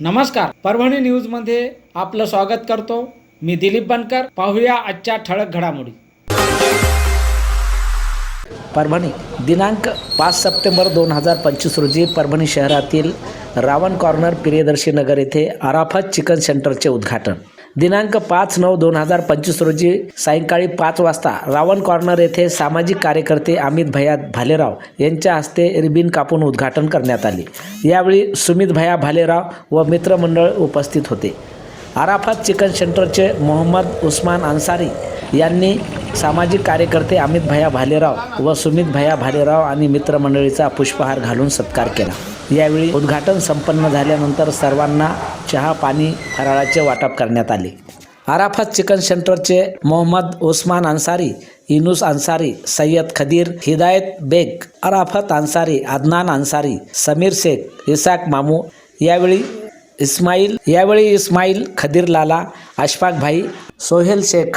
नमस्कार. परभणी न्यूजमध्ये आपलं स्वागत करतो. मी दिलीप बनकर. पाहूया आजच्या ठळक घडामोडी. परभणी दिनांक पाच सप्टेंबर दोन हजार पंचवीस रोजी परभणी शहरातील रावण कॉर्नर प्रियदर्शी नगर येथे आराफत चिकन सेंटरचे उद्घाटन. दिनांक पाच नऊ दोन हजार पंचवीस रोजी सायंकाळी पाच वाजता रावण कॉर्नर येथे सामाजिक कार्यकर्ते अमित भैया भालेराव यांच्या हस्ते रिबिन कापून उद्घाटन करण्यात आले. यावेळी सुमित भैया भालेराव व मित्रमंडळ उपस्थित होते. आराफात चिकन सेंटरचे मोहम्मद उस्मान अन्सारी यांनी सामाजिक कार्यकर्ते अमित भैया भालेराव व सुमित भैया भालेराव आणि मित्रमंडळीचा पुष्पहार घालून सत्कार केला. यावेळी उद्घाटन संपन्न झाल्यानंतर सर्वांना चहा पाणी फराळाचे वाटप करण्यात आले. आराफत चिकन सेंटरचे मोहम्मद उस्मान अन्सारी इनुस अन्सारी सय्यद खदीर हिदायत बेग अराफत अन्सारी अदनान अन्सारी समीर शेख इसाक मामू यावेळी इस्माईल यावेळी इस्माईल खदीर लाला अशफाक भाई सोहेल शेख